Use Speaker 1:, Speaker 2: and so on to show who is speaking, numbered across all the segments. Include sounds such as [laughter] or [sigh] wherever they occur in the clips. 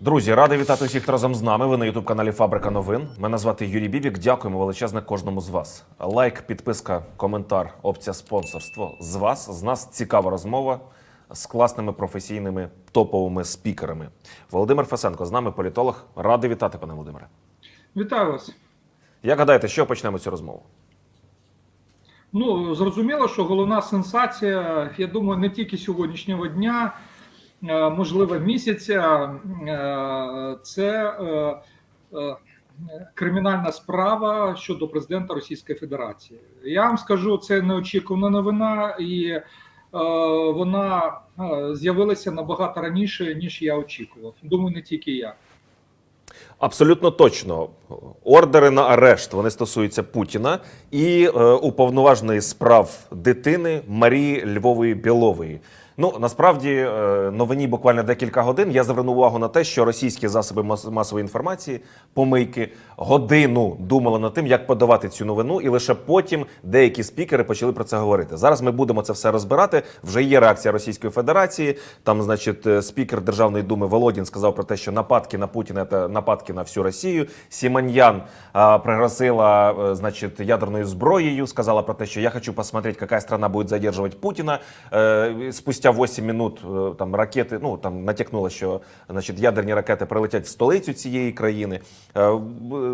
Speaker 1: Друзі, радий вітати усіх хто разом з нами. Ви на ютуб каналі Фабрика новин. Мене звати Юрій Бібік. Дякуємо величезне кожному з вас. Лайк, підписка, коментар, опція спонсорство з вас. З нас цікава розмова з класними професійними топовими спікерами. Володимир Фесенко з нами політолог. Радий вітати, пане Володимире.
Speaker 2: Вітаю вас.
Speaker 1: Як гадаєте, що почнемо цю розмову?
Speaker 2: Ну зрозуміло, що головна сенсація, я думаю, не тільки сьогоднішнього дня, можливо, місяця, е, це е, е, кримінальна справа щодо президента Російської Федерації. Я вам скажу, це неочікувана новина, і е, вона е, з'явилася набагато раніше, ніж я очікував. Думаю, не тільки я.
Speaker 1: Абсолютно точно. Ордери на арешт вони стосуються Путіна і е, уповноваженої справ дитини Марії Львової Білової. Ну насправді е, новині буквально декілька годин. Я звернув увагу на те, що російські засоби масової інформації, помийки, годину думали над тим, як подавати цю новину, і лише потім деякі спікери почали про це говорити. Зараз ми будемо це все розбирати. Вже є реакція Російської Федерації. Там, значить, е, спікер Державної думи Володін сказав про те, що нападки на Путіна це нападки на всю Росію. Сіманьян а, пригрозила, е, значить, ядерною зброєю. Сказала про те, що я хочу посмотреть, яка страна буде задержувати Путіна. Е, Спустя 8 минут е, там ракети, ну там натякнуло, що значить ядерні ракети прилетять в столицю цієї країни. Е,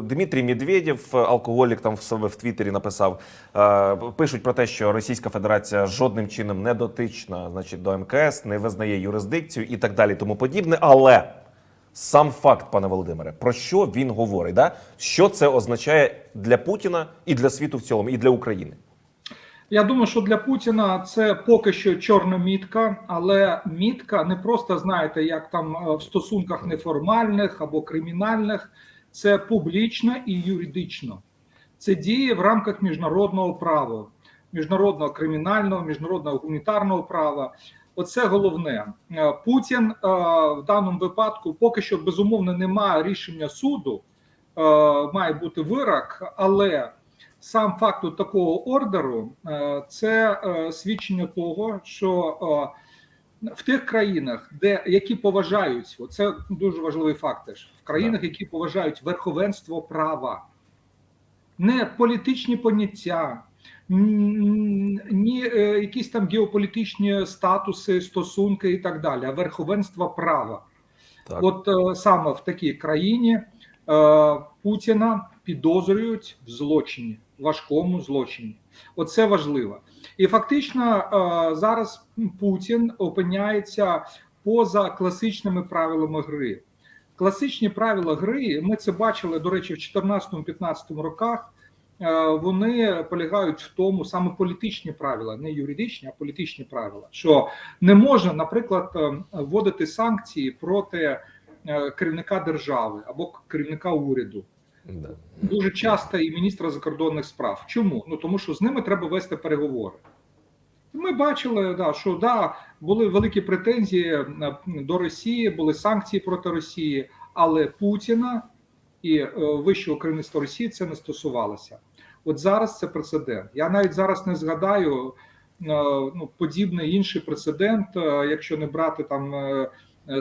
Speaker 1: Дмитрій Медведєв, алкоголік, там в себе в Твіттері написав. е, Пишуть про те, що Російська Федерація жодним чином не дотична, значить, до МКС, не визнає юрисдикцію і так далі, тому подібне. Але сам факт, пане Володимире, про що він говорить? Да? Що це означає для Путіна і для світу в цілому, і для України?
Speaker 2: Я думаю, що для Путіна це поки що чорна мітка, але мітка не просто знаєте, як там е, в стосунках неформальних або кримінальних, це публічно і юридично. Це діє в рамках міжнародного права, міжнародного кримінального, міжнародного гуманітарного права. Оце головне. Е, Путін е, в даному випадку поки що безумовно немає рішення суду, е, має бути вирок, але сам факт такого ордеру це свідчення того, що в тих країнах, де які поважають, це дуже важливий факт теж в країнах, які поважають верховенство права, не політичні поняття, ні е, якісь там геополітичні статуси, стосунки і так далі, а верховенство права.
Speaker 1: Так.
Speaker 2: От е, саме в такій країні е, Путіна підозрюють в злочині, важкому злочині. Оце важливо. І фактично зараз Путін опиняється поза класичними правилами гри. Класичні правила гри, ми це бачили, до речі, в 2014-2015 роках. Е, Вони полягають в тому саме політичні правила, не юридичні, а політичні правила. Що не можна, наприклад, е, вводити санкції проти е, керівника держави або керівника уряду.
Speaker 1: Да.
Speaker 2: Дуже часто і міністра закордонних справ. Чому? Ну тому що з ними треба вести переговори. Ми бачили, да, що да, були великі претензії до Росії, були санкції проти Росії, але Путіна і вищого керівництва Росії це не стосувалося. От зараз це прецедент. Я навіть зараз не згадаю е, ну, подібний інший прецедент, е, якщо не брати там. е,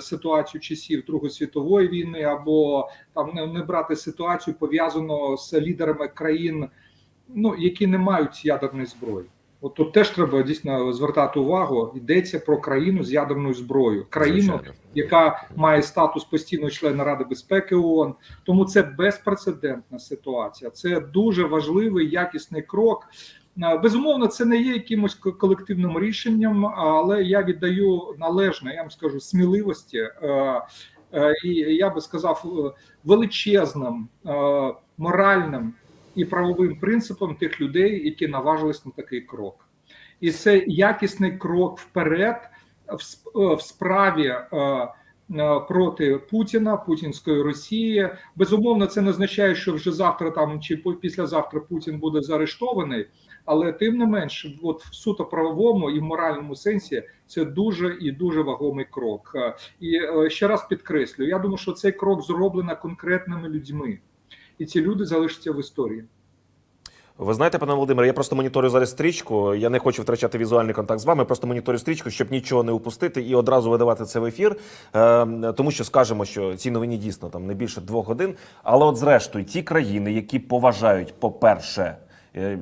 Speaker 2: Ситуацію часів Другої світової війни, або там не, не брати ситуацію пов'язану з лідерами країн, ну які не мають ядерної зброї. От тут теж треба дійсно звертати увагу. Йдеться про країну з ядерною зброєю, країну,
Speaker 1: Звичайно.
Speaker 2: яка має статус постійного члена Ради безпеки ООН. Тому це безпрецедентна ситуація. Це дуже важливий якісний крок. Безумовно, це не є якимось колективним рішенням, але я віддаю належне, я вам скажу, сміливості. е, е, І я би сказав, е, величезним моральним і правовим принципом тих людей, які наважились на такий крок. І це якісний крок вперед в е, справі е, е, проти Путіна, путінської Росії. Безумовно, це не означає, що вже завтра там чи післязавтра Путін буде заарештований. Але тим не менш, от в суто правовому і в моральному сенсі це дуже і дуже вагомий крок. І ще раз підкреслю: я думаю, що цей крок зроблено конкретними людьми, і ці люди залишаться в історії.
Speaker 1: Ви знаєте, пане Володимире, я просто моніторю зараз стрічку. Я не хочу втрачати візуальний контакт з вами. Просто моніторю стрічку, щоб нічого не упустити і одразу видавати це в ефір. Е, тому що скажемо, що ці новині дійсно там не більше двох годин. Але, от, зрештою, ті країни, які поважають, по-перше, е,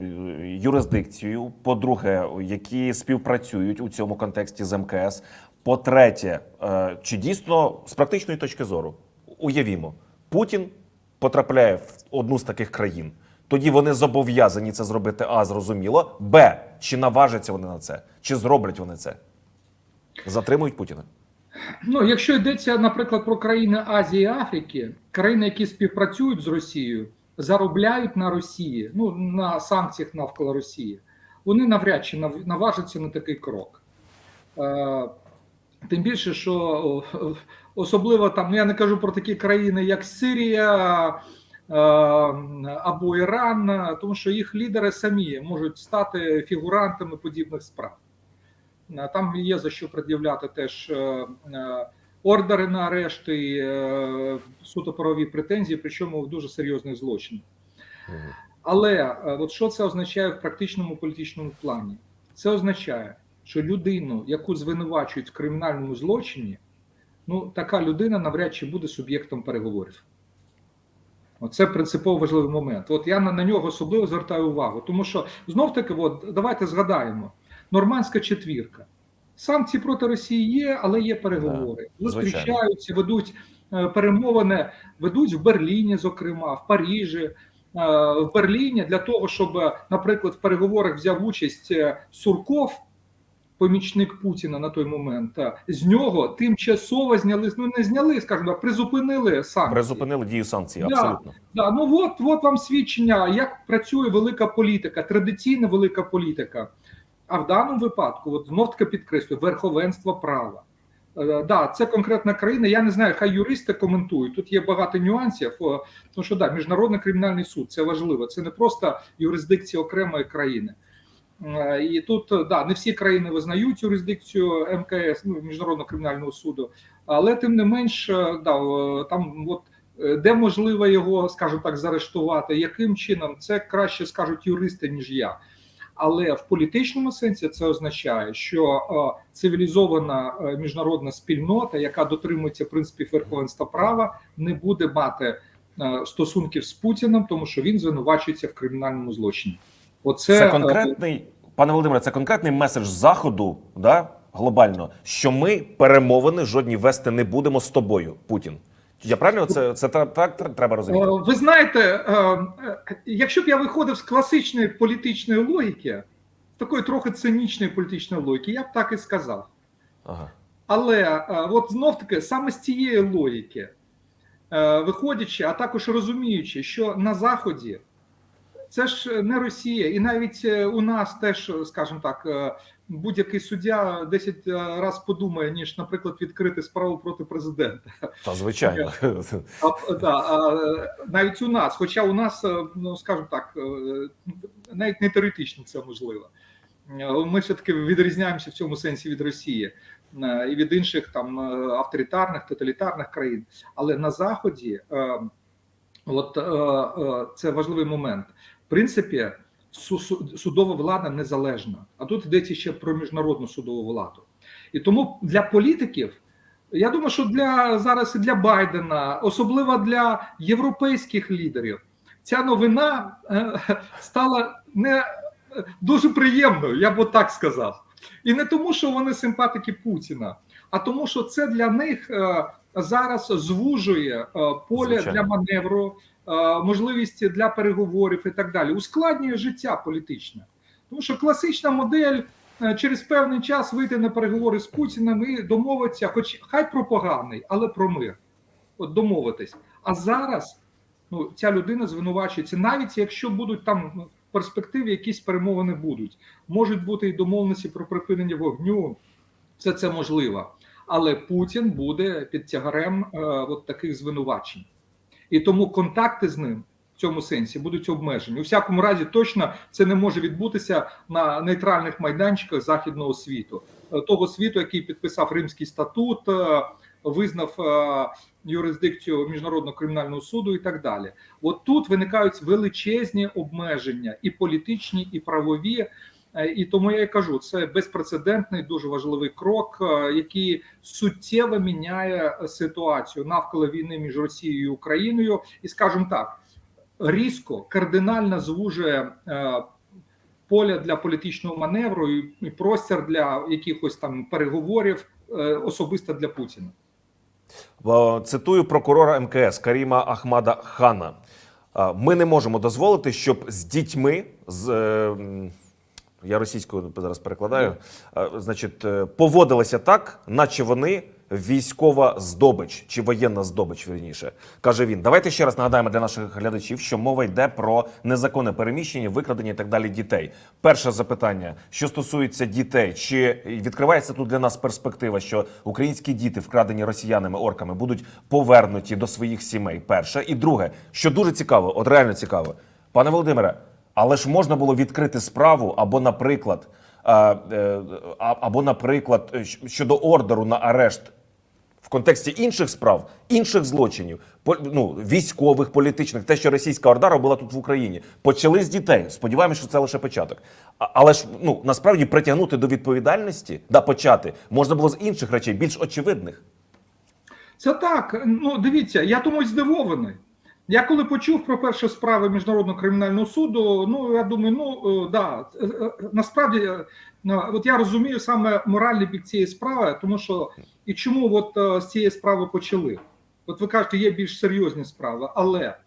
Speaker 1: юрисдикцію, по-друге, які співпрацюють у цьому контексті з МКС. По-третє, е, чи дійсно з практичної точки зору уявімо, Путін потрапляє в одну з таких країн. Тоді вони зобов'язані це зробити. А зрозуміло. Б. Чи наважаться вони на це? Чи зроблять вони це? Затримують Путіна.
Speaker 2: Ну, якщо йдеться, наприклад, про країни Азії і Африки, країни, які співпрацюють з Росією, заробляють на Росії, ну на санкціях навколо Росії, вони навряд чи наважаться на такий крок. Тим більше, що особливо там, ну, я не кажу про такі країни, як Сирія або Іран, тому що їх лідери самі можуть стати фігурантами подібних справ. Там є за що пред'являти теж е, е, ордери на арешт і е, судоправові претензії, причому в дуже серйозних злочинах. Але от що це означає в практичному політичному плані? Це означає, що людину, яку звинувачують в кримінальному злочині, ну така людина навряд чи буде суб'єктом переговорів. Оце принципово важливий момент. От я на, на нього особливо звертаю увагу, тому що знов таки, от давайте згадаємо: нормандська четвірка. Санкції проти Росії є, але є переговори.
Speaker 1: Да.
Speaker 2: Зустрічаються, ведуть е, перемовини, ведуть в Берліні, зокрема, в Парижі, е, в Берліні для того, щоб, наприклад, в переговорах взяв участь е, Сурков, помічник Путіна на той момент. З нього тимчасово зняли, ну не зняли, скажімо, так, призупинили санкції.
Speaker 1: Призупинили дію санкцій.
Speaker 2: Да.
Speaker 1: Абсолютно.
Speaker 2: Да, ну от, от вам свідчення, як працює велика політика, традиційна велика політика. А в даному випадку, от знов таки підкреслюю, верховенство права. Е, да, це конкретна країна. Я не знаю, хай юристи коментують. Тут є багато нюансів. Тому що да, міжнародний кримінальний суд це важливо. Це не просто юрисдикція окремої країни. Е, І тут е, да, не всі країни визнають юрисдикцію МКС, ну міжнародного кримінального суду, але тим не менш, е, да, там от де можливо його, скажімо так, заарештувати, яким чином це краще скажуть юристи, ніж я. Але в політичному сенсі це означає, що цивілізована міжнародна спільнота, яка дотримується принципів верховенства права, не буде мати стосунків з Путіним, тому що він звинувачується в кримінальному злочині. Оце
Speaker 1: Це
Speaker 2: е,
Speaker 1: конкретний, пане Володимире, це конкретний меседж заходу, да, глобально, що ми перемовини жодні вести не будемо з тобою, Путін. Я правильно це, це так, треба розуміти?
Speaker 2: Е, Ви знаєте, е, якщо б я виходив з класичної політичної логіки, такої трохи цинічної політичної логіки, я б так і сказав.
Speaker 1: Ага.
Speaker 2: Але от знов таки саме з цієї логіки, виходячи, а також розуміючи, що на Заході це ж не Росія, і навіть е, у нас теж, скажімо так, е, будь-який суддя 10 разів подумає, ніж, наприклад, відкрити справу проти президента.
Speaker 1: Та звичайно.
Speaker 2: А, да, а, навіть у нас, хоча у нас, е, ну скажімо так, е, навіть не теоретично це можливо. Е, Ми все-таки відрізняємося в цьому сенсі від Росії е, і від інших там е, авторитарних, тоталітарних країн. Але на Заході, е, от е, е, це важливий момент. В принципі, су- су- судова влада незалежна. А тут йдеться ще про міжнародну судову владу. І тому для політиків. Я думаю, що для зараз і для Байдена, особливо для європейських лідерів, ця новина е, стала не е, дуже приємною, я б так сказав. І не тому, що вони симпатики Путіна, а тому, що це для них е, зараз звужує поле
Speaker 1: Звичайно.
Speaker 2: для маневру, можливість для переговорів і так далі. Ускладнює життя політичне. Тому що класична модель е, через певний час вийти на переговори з Путіним і домовитися, хоч хай про поганий, але про мир. От домовитись. А зараз ну, ця людина звинувачується, навіть якщо будуть там ну, в перспективі якісь перемовини будуть, можуть бути і домовленості про припинення вогню, все це можливо. Але Путін буде під тягарем е, от таких звинувачень. І тому контакти з ним в цьому сенсі будуть обмежені. У всякому разі, точно це не може відбутися на нейтральних майданчиках західного світу, Е, того світу, який підписав Римський статут, е, визнав е, юрисдикцію міжнародного кримінального суду і так далі. От тут виникають величезні обмеження, і політичні, і правові. Е, І тому я і кажу, це безпрецедентний, дуже важливий крок, е, який суттєво міняє ситуацію навколо війни між Росією і Україною, і скажімо так, різко кардинально звужує е, поля для політичного маневру і простір для якихось там переговорів особисто для Путіна.
Speaker 1: Цитую прокурора МКС Каріма Ахмада Хана. Ми не можемо дозволити, щоб з дітьми з. Я російською зараз перекладаю. Значить, е, поводилися так, наче вони військова здобич чи воєнна здобич, вірніше, каже він. Давайте ще раз нагадаємо для наших глядачів, що мова йде про незаконне переміщення, викрадення і так далі дітей. Перше запитання, що стосується дітей, чи відкривається тут для нас перспектива, що українські діти, вкрадені росіянами орками, будуть повернуті до своїх сімей? Перше, і друге, що дуже цікаво, от реально цікаво, пане Володимире. Але ж можна було відкрити справу або, наприклад, е, а- або, наприклад, е, щодо ордеру на арешт в контексті інших справ, інших злочинів, ну, військових, політичних, те, що російська орда робила тут в Україні, почали з дітей. Сподіваємося, що це лише початок. Але ж ну насправді притягнути до відповідальності, да почати можна було з інших речей, більш очевидних.
Speaker 2: Це так. Ну дивіться, я тому здивований. Я коли почув про перші справи міжнародного кримінального суду, ну я думаю, ну е, да, е, е, насправді, от я розумію саме моральний бік цієї справи, тому що і чому от з цієї справи почали? От ви кажете, є більш серйозні справи, але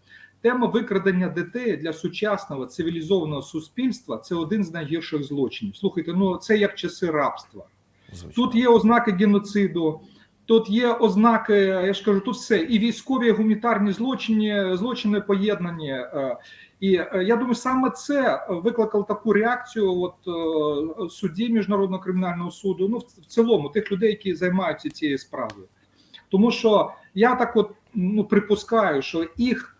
Speaker 2: тема викрадення дітей для сучасного цивілізованого суспільства це один з найгірших злочинів. Слухайте, ну це як часи рабства.
Speaker 1: Звичайно.
Speaker 2: Тут є ознаки геноциду, тут є ознаки, я ж кажу, тут все і військові, і гуманітарні злочини, злочини поєднані. е, І е, я думаю, саме це викликало таку реакцію от е, судді міжнародного кримінального суду. Ну, в в цілому, тих людей, які займаються цією справою. Тому що я так от ну припускаю, що їх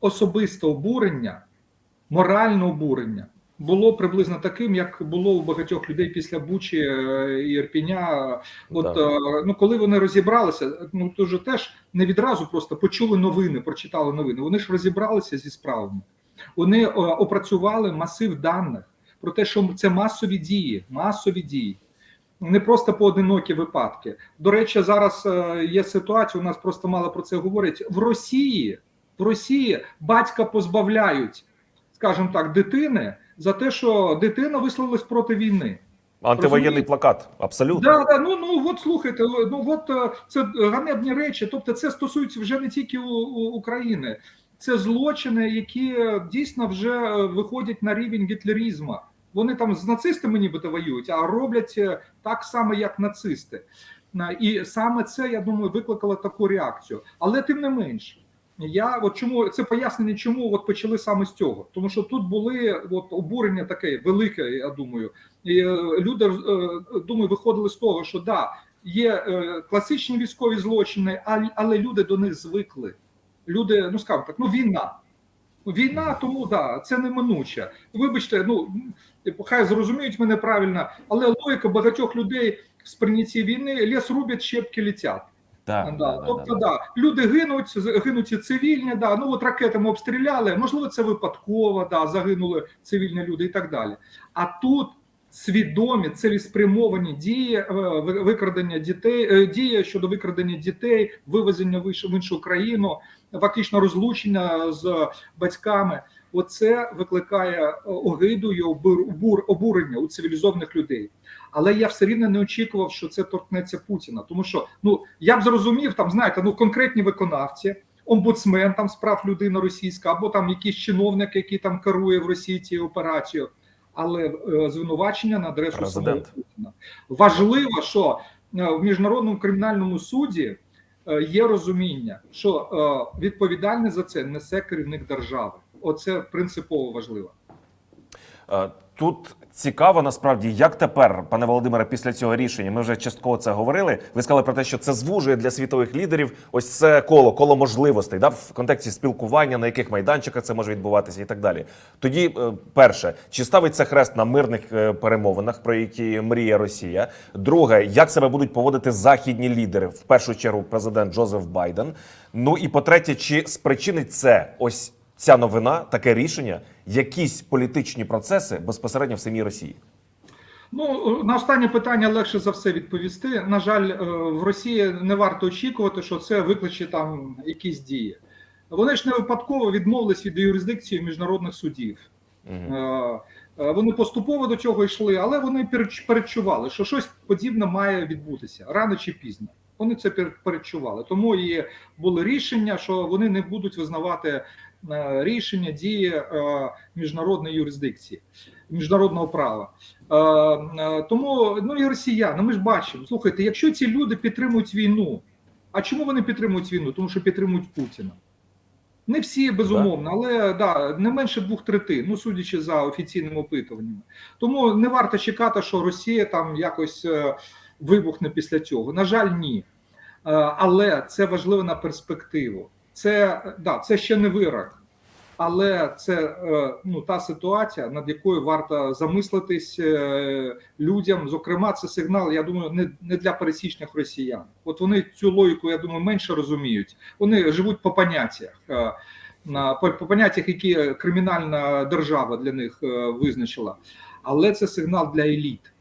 Speaker 2: особисте обурення, моральне обурення було приблизно таким, як було у багатьох людей після Бучі е, і Ірпіня. От
Speaker 1: Да.
Speaker 2: е, ну коли вони розібралися, ну то ж теж не відразу просто почули новини, прочитали новини. Вони ж розібралися зі справами. Вони е, опрацювали масив даних про те, що це масові дії, масові дії. Не просто поодинокі випадки. До речі, зараз є ситуація. У нас просто мало про це говорять в Росії. В Росії батька позбавляють, скажімо так, дитини за те, що дитина висловилась проти війни.
Speaker 1: Антивоєнний плакат, абсолютно.
Speaker 2: Да, да, ну ну от слухайте, ну от е, це ганебні речі. Тобто, це стосується вже не тільки у, у України, це злочини, які дійсно вже е, виходять на рівень гітлерізму. Вони там з нацистами нібито воюють, а роблять е, так само, як нацисти. І саме це я думаю викликало таку реакцію. Але тим не менше. Я от чому це пояснення, чому от почали саме з цього, тому що тут були от обурення таке велике. Я думаю, і е, люди е, думаю, виходили з того, що да, є е, класичні військові злочини, але люди до них звикли. Люди, ну скажімо так, ну війна. Війна, тому да, це неминуче. Вибачте, ну хай зрозуміють мене правильно, але логіка багатьох людей в сприйнятті війни ліс рубять, щепки летять. Да,
Speaker 1: да, да,
Speaker 2: тобто,
Speaker 1: да.
Speaker 2: да, люди гинуть, гинуть і цивільні, да, ну от ракетами обстріляли, можливо, це випадково, да, загинули цивільні люди і так далі. А тут свідомі цілеспрямовані дії е, ви- викрадення дітей, е, дії щодо викрадення дітей, вивезення в іншу країну, фактично розлучення з батьками. Оце викликає е, огиду і обур- обур- обурення у цивілізованих людей. Але я все рівно не очікував, що це торкнеться Путіна. Тому що ну я б зрозумів, там знаєте, ну конкретні виконавці, омбудсмен там справ людина російська, або там якийсь чиновник, який там керує в Росії цією операцією. Але е, звинувачення на адресу самого Путіна важливо, що е, в міжнародному кримінальному суді е, є розуміння, що е, відповідальність за це несе керівник держави. Оце принципово важливо.
Speaker 1: Е, Тут цікаво насправді, як тепер, пане Володимире, після цього рішення, ми вже частково це говорили. Ви сказали про те, що це звужує для світових лідерів ось це коло, коло можливостей, да, в контексті спілкування, на яких майданчиках це може відбуватися, і так далі. Тоді, е, перше, чи ставить це хрест на мирних е, перемовинах, про які мріє Росія? Друге, як себе будуть поводити західні лідери, в першу чергу президент Джозеф Байден. Ну і по-третє, чи спричинить це ось ця новина, таке рішення, якісь політичні процеси безпосередньо в самій Росії?
Speaker 2: Ну на останнє питання легше за все відповісти. На жаль, е, в Росії не варто очікувати, що це викличе там якісь дії. Вони ж не випадково відмовились від юрисдикції міжнародних судів. Е, Вони поступово до цього йшли, але вони передчували, що щось подібне має відбутися рано чи пізно. Вони це пер- передчували. Тому і було рішення, що вони не будуть визнавати рішення дії е, міжнародної юрисдикції, міжнародного права. Е, е, Тому ну і росіяни, ми ж бачимо. Слухайте, якщо ці люди підтримують війну, а чому вони підтримують війну? Тому що підтримують Путіна. Не всі безумовно, але да, не менше двох третин, ну судячи за офіційними опитуваннями. Тому не варто чекати, що Росія там якось е, вибухне після цього. На жаль, ні. Е, але це важливо на перспективу. Це да, це ще не вирок, але це е, ну та ситуація, над якою варто замислитись е, людям. Зокрема, це сигнал. Я думаю, не, не для пересічних росіян. От вони цю логіку, я думаю, менше розуміють. Вони живуть по поняттях. е, по, по поняттях, які кримінальна держава для них визначила, але це сигнал для еліт.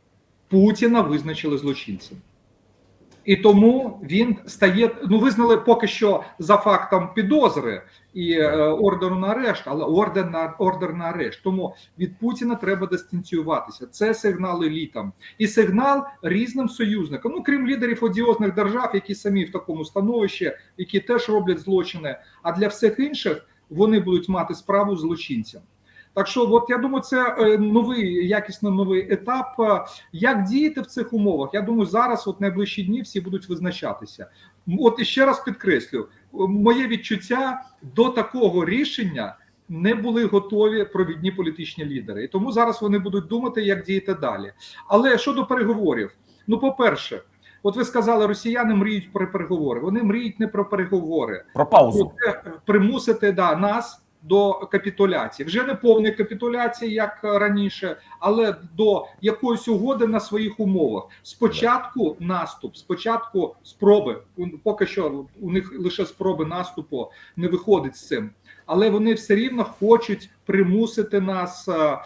Speaker 2: Путіна визначили злочинцем. І тому він стає. Ну, визнали поки що за фактом підозри і е, ордеру на арешт, але ордер на ордер на арешт. Тому від Путіна треба дистанціюватися. Це сигнал елітам і сигнал різним союзникам. Ну крім лідерів одіозних держав, які самі в такому становищі, які теж роблять злочини. А для всіх інших вони будуть мати справу з злочинцем. Так що, от я думаю, це е, новий якісно новий етап. Е, Як діяти в цих умовах? Я думаю, зараз, от найближчі дні, всі будуть визначатися. От і ще раз підкреслю, е, моє відчуття до такого рішення не були готові провідні політичні лідери, і тому зараз вони будуть думати, як діяти далі. Але щодо переговорів, ну по-перше, от ви сказали, росіяни мріють про переговори. Вони мріють не про переговори,
Speaker 1: Про паузу.
Speaker 2: це примусити да, нас до капітуляції. Вже не повної капітуляції, як раніше, але до якоїсь угоди на своїх умовах. Спочатку наступ, спочатку спроби. Поки що у них лише спроби наступу не виходить з цим. Але вони все рівно хочуть примусити нас е,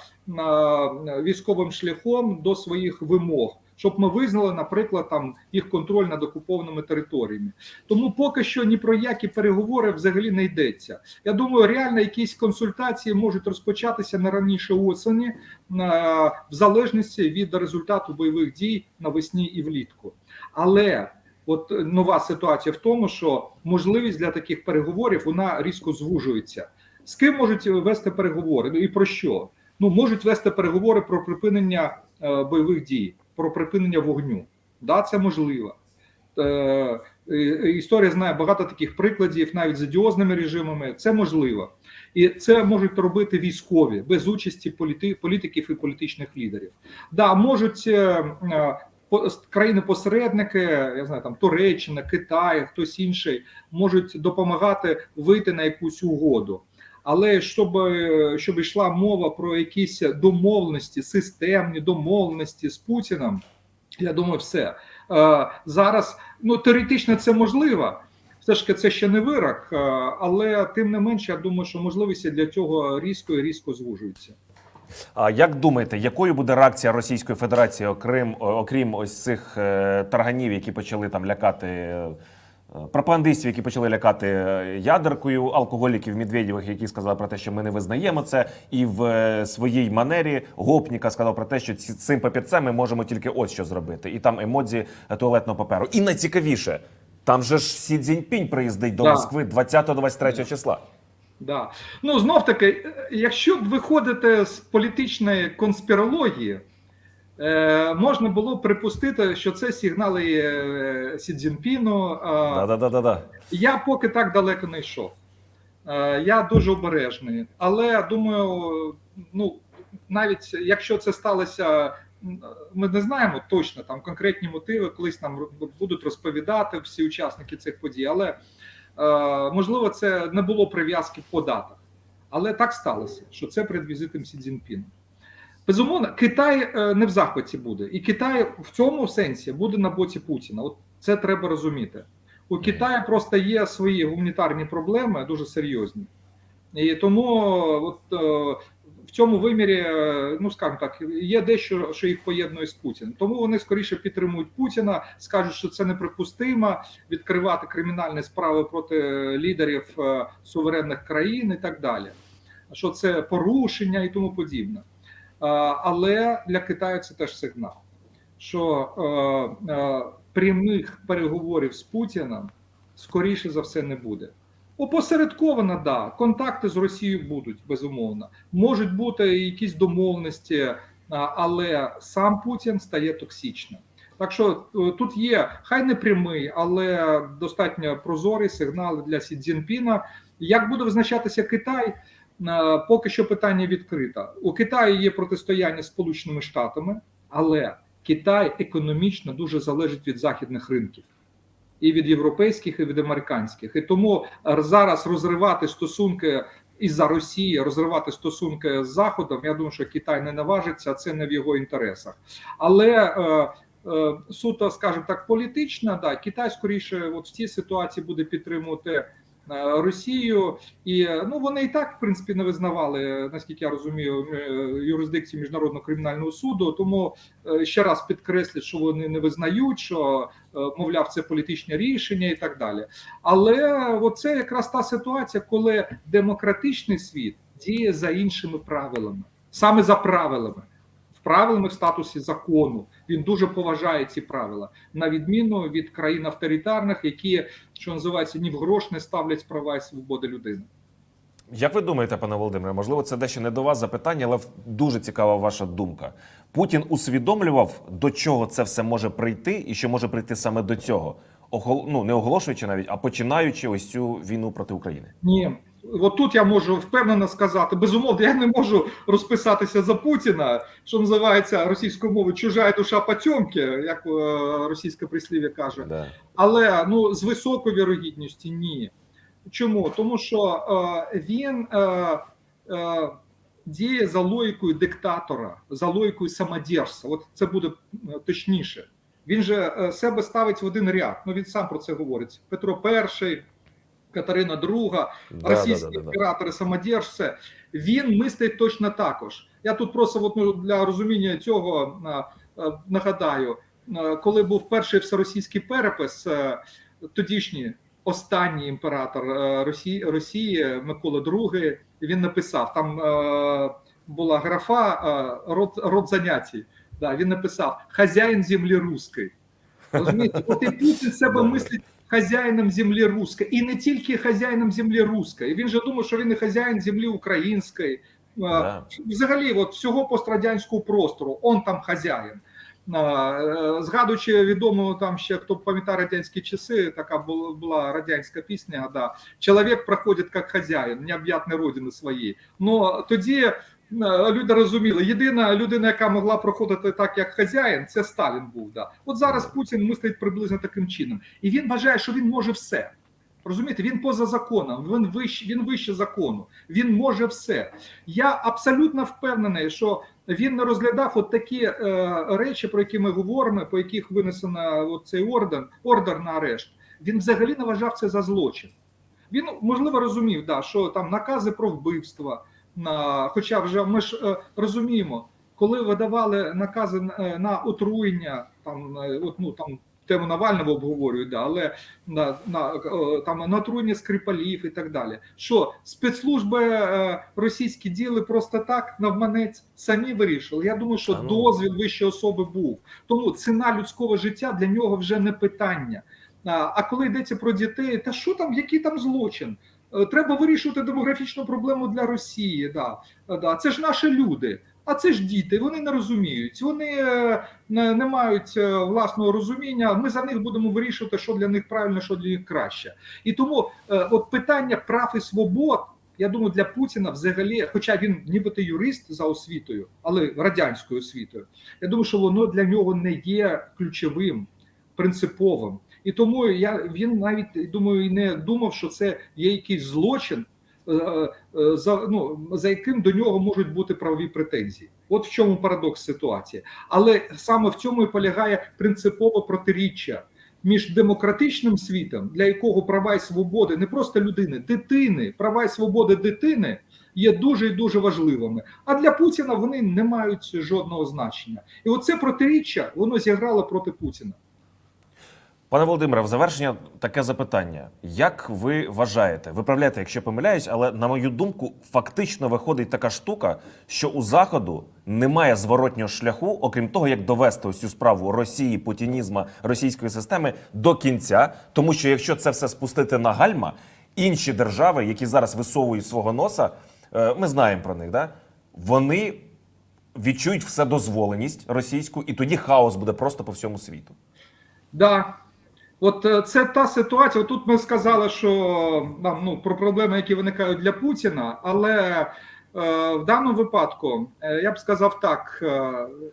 Speaker 2: військовим шляхом до своїх вимог, щоб ми визнали, наприклад, там їх контроль над окупованими територіями. Тому поки що ні про які переговори взагалі не йдеться. Я думаю, реально якісь консультації можуть розпочатися не раніше осені, е, в залежності від результату бойових дій навесні і влітку. Але от нова ситуація в тому, що можливість для таких переговорів вона різко звужується. З ким можуть вести переговори? Ну і про що? Ну можуть вести переговори про припинення е, бойових дій, про припинення вогню. Да, це можливо. Е, історія знає багато таких прикладів, навіть з одіозними режимами. Це можливо, і це можуть робити військові без участі політи, політиків і політичних лідерів. Да, можуть е, е, країни-посередники, я знаю, там Туреччина, Китай, хтось інший, можуть допомагати вийти на якусь угоду. Але щоб, е, щоб йшла мова про якісь домовленості, системні домовленості з Путіним, я думаю, все. Е, Зараз ну теоретично це можливо. Все ж це ще не вирок, е, але тим не менше, я думаю, що можливості для цього різко і різко звужуються.
Speaker 1: А як думаєте, якою буде реакція Російської Федерації, окрім окрім ось цих тарганів, які почали там лякати пропагандистів, які почали лякати е, ядеркою, алкоголіків Медведєвих, які сказали про те, що ми не визнаємо це, і в е, своїй манері гопніка сказав про те, що цим папірцем ми можемо тільки ось що зробити, і там емодзі туалетного паперу. І найцікавіше, там же ж Сі Цзіньпінь приїздить до
Speaker 2: Да.
Speaker 1: Москви 20-23 числа.
Speaker 2: Да. Ну знов таки, е, якщо б виходити з політичної конспірології, е, можна було припустити, що це сигнали е, Сі Цзіньпіну. е,
Speaker 1: Да-да-да-да.
Speaker 2: Я поки так далеко не йшов. Е, Я дуже обережний, але думаю, ну навіть якщо це сталося, ми не знаємо точно там конкретні мотиви, колись нам будуть розповідати всі учасники цих подій, але е, можливо це не було прив'язки по датах. Але так сталося, що це перед візитом Сі Цзіньпіна. Безумовно, Китай е, не в захваті буде, і Китай в цьому сенсі буде на боці Путіна. От це треба розуміти. У Китаї просто є свої гуманітарні проблеми дуже серйозні. І тому от, е, в цьому вимірі, е, ну скажімо так, є дещо, що їх поєднує з Путіним. Тому вони скоріше підтримують Путіна, скажуть, що це неприпустимо відкривати кримінальні справи проти лідерів суверенних країн і так далі. Що це порушення і тому подібне. Е, Але для Китаю це теж сигнал, що е, е, прямих переговорів з Путіним скоріше за все не буде. Опосередковано, да, контакти з Росією будуть безумовно. Можуть бути якісь домовленості, але сам Путін стає токсичним. Так що е, тут є хай не прямий, але достатньо прозорий сигнал для Сі Цзіньпіна. Як буде визначатися Китай? Е, Поки що питання відкрите. У Китаї є протистояння Сполученими Штатами, але Китай економічно дуже залежить від західних ринків. І від європейських, і від американських, і тому е, зараз розривати стосунки із-за Росії, розривати стосунки з Заходом. Я думаю, що Китай не наважиться, це не в його інтересах. Але е, е, суто, скажімо так, політично, да, Китай скоріше, от в цій ситуації буде підтримувати Росію, і е, ну вони і так в принципі не визнавали, наскільки я розумію, е, юрисдикцію міжнародного кримінального суду. Тому е, ще раз підкреслять, що вони не визнають, що е, мовляв, це політичне рішення і так далі. Але це якраз та ситуація, коли демократичний світ діє за іншими правилами, саме за правилами, правилами в статусі закону. Він дуже поважає ці правила, на відміну від країн авторитарних, які що називається ні в грош не ставлять права і свободи людини.
Speaker 1: Як ви думаєте, пане Володимире, можливо, це дещо не до вас запитання, але дуже цікава ваша думка. Путін усвідомлював, до чого це все може прийти, і що може прийти саме до цього, Огол... ну, не оголошуючи навіть, а починаючи ось цю війну проти України.
Speaker 2: Ні, от тут я можу впевнено сказати. Безумовно, я не можу розписатися за Путіна, що називається російською мовою чужа душа потьомки, як е, російське прислів'я каже.
Speaker 1: Да.
Speaker 2: Але ну з високою вірогідністю ні. Чому? Тому що е, він е, е, діє за логікою диктатора, за логікою самодержця. От це буде е, точніше. Він же е, себе ставить в один ряд. Ну він сам про це говорить. Петро І, Катерина II,
Speaker 1: Да,
Speaker 2: російські
Speaker 1: да, да, да, да.
Speaker 2: імператори самодержці, він мислить точно також. Я тут просто от, ну, для розуміння цього нагадаю, коли був перший всеросійський перепис, е, тодішній останній імператор е, Росії, Росії Микола II, він написав там е, була графа род, род занятій. Да, він написав хазяїн землі руської. Розумієте, от і Путін себе мислить хазяїном землі руської, і не тільки хазяїном землі руської. Він же думає, що він і хазяїн землі української.
Speaker 1: Да.
Speaker 2: Взагалі, от всього пострадянського простору, он там хазяїн. Е, Згадуючи відомо там ще хто пам'ятає радянські часи, така була, була радянська пісня. Да, чоловік проходить як хазяїн, необ'ятної родини своєї. Ну тоді люди розуміли, єдина людина, яка могла проходити так, як хазяїн, це Сталін був. Да. От зараз Путін мислить приблизно таким чином, і він вважає, що він може все. Розумієте, він поза законом, він вище, він вище закону, він може все. Я абсолютно впевнений, що він не розглядав от такі е, речі, про які ми говоримо, по яких винесено от цей ордер, ордер на арешт. Він взагалі не вважав це за злочин. Він можливо розумів, да, що там накази про вбивства. На, хоча вже ми ж е, розуміємо, коли видавали накази на, на отруєння, там е, от, ну там тему Навального обговорюють, да, але на, на е, там на отруєння скрипалів і так далі. Що спецслужби е, російські діли просто так навманець самі вирішили. Я думаю, що
Speaker 1: ну.
Speaker 2: дозвіл вищої особи був. Тому ціна людського життя для нього вже не питання. А, а коли йдеться про дітей, та що там, який там злочин? Е, Треба вирішувати демографічну проблему для Росії. Да. Е, Да. Це ж наші люди. А це ж діти, вони не розуміють, вони е, не, мають власного розуміння. Ми за них будемо вирішувати, що для них правильно, що для них краще. І тому от питання прав і свобод Я думаю, для Путіна взагалі, хоча він нібито юрист за освітою, але радянською освітою, я думаю, що воно для нього не є ключовим, принциповим. І тому я він навіть думаю, і не думав, що це є якийсь злочин, е, е, за ну за яким до нього можуть бути правові претензії. От в чому парадокс ситуації. Але саме в цьому і полягає принципове протиріччя між демократичним світом, для якого права і свободи не просто людини, дитини, права і свободи дитини є дуже і дуже важливими. А для Путіна вони не мають жодного значення. І оце протиріччя воно зіграло проти Путіна.
Speaker 1: Пане Володимире, в завершення таке запитання: як ви вважаєте, виправляйте, якщо помиляюсь, але на мою думку, фактично виходить така штука, що у заходу немає зворотнього шляху, окрім того, як довести ось цю справу Росії, путінізма російської системи до кінця. Тому що якщо це все спустити на гальма, інші держави, які зараз висовують свого носа, е, ми знаємо про них, да вони відчують вседозволеність російську, і тоді хаос буде просто по всьому світу.
Speaker 2: Да. От е, це та ситуація. Тут ми сказали, що нам ну про проблеми, які виникають для Путіна, але е, в даному випадку е, я б сказав так: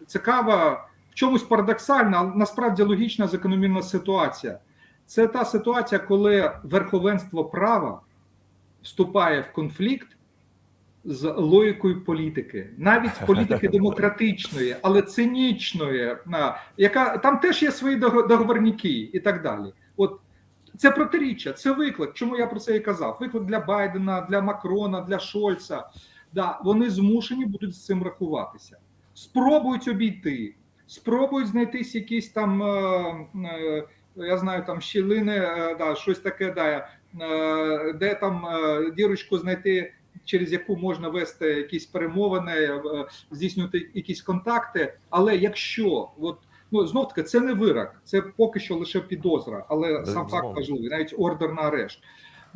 Speaker 2: цікава, в чомусь парадоксальна, але насправді логічна закономірна ситуація. Це та ситуація, коли верховенство права вступає в конфлікт з логікою політики, навіть політики [laughs] демократичної, але цинічної, яка там теж є свої договорники і так далі. От це протиріччя, це виклик. Чому я про це і казав? Виклик для Байдена, для Макрона, для Шольца. Да, вони змушені будуть з цим рахуватися. Спробують обійти, спробують знайтись якісь там. Е, е, я знаю, там щілини, е, да, щось таке, да, де там дірочку знайти, через яку можна вести якісь перемовини, е, здійснювати якісь контакти. Але якщо от ну знов таки це не вирок, це поки що лише підозра, але сам
Speaker 1: Безумовно.
Speaker 2: факт важливий, навіть ордер на арешт.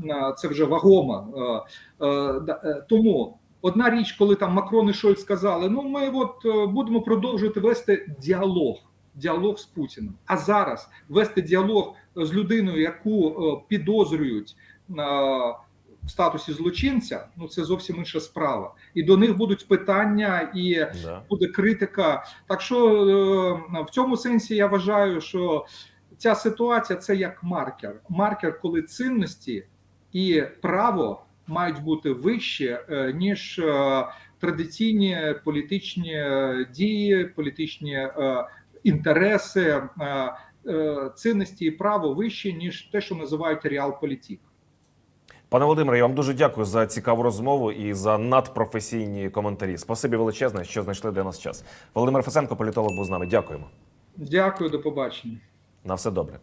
Speaker 2: Е, Це вже вагомо. Е, Тому одна річ, коли там Макрон і Шольц сказали: ну ми от будемо продовжувати вести діалог. Діалог з Путіним. А зараз вести діалог з людиною, яку підозрюють в статусі злочинця, ну це зовсім інша справа. І до них будуть питання, і
Speaker 1: Да.
Speaker 2: буде критика. Так що е, в цьому сенсі я вважаю, що ця ситуація це як маркер. Маркер, коли цінності і право мають бути вище, е, ніж е, традиційні політичні дії, політичні інтереси, цінності і право вище, ніж те, що називають реал-політик.
Speaker 1: Пане Володимире, я вам дуже дякую за цікаву розмову і за надпрофесійні коментарі. Спасибі величезне, що знайшли для нас час. Володимир Фесенко, політолог, був з нами. Дякуємо.
Speaker 2: Дякую, до побачення.
Speaker 1: На все добре.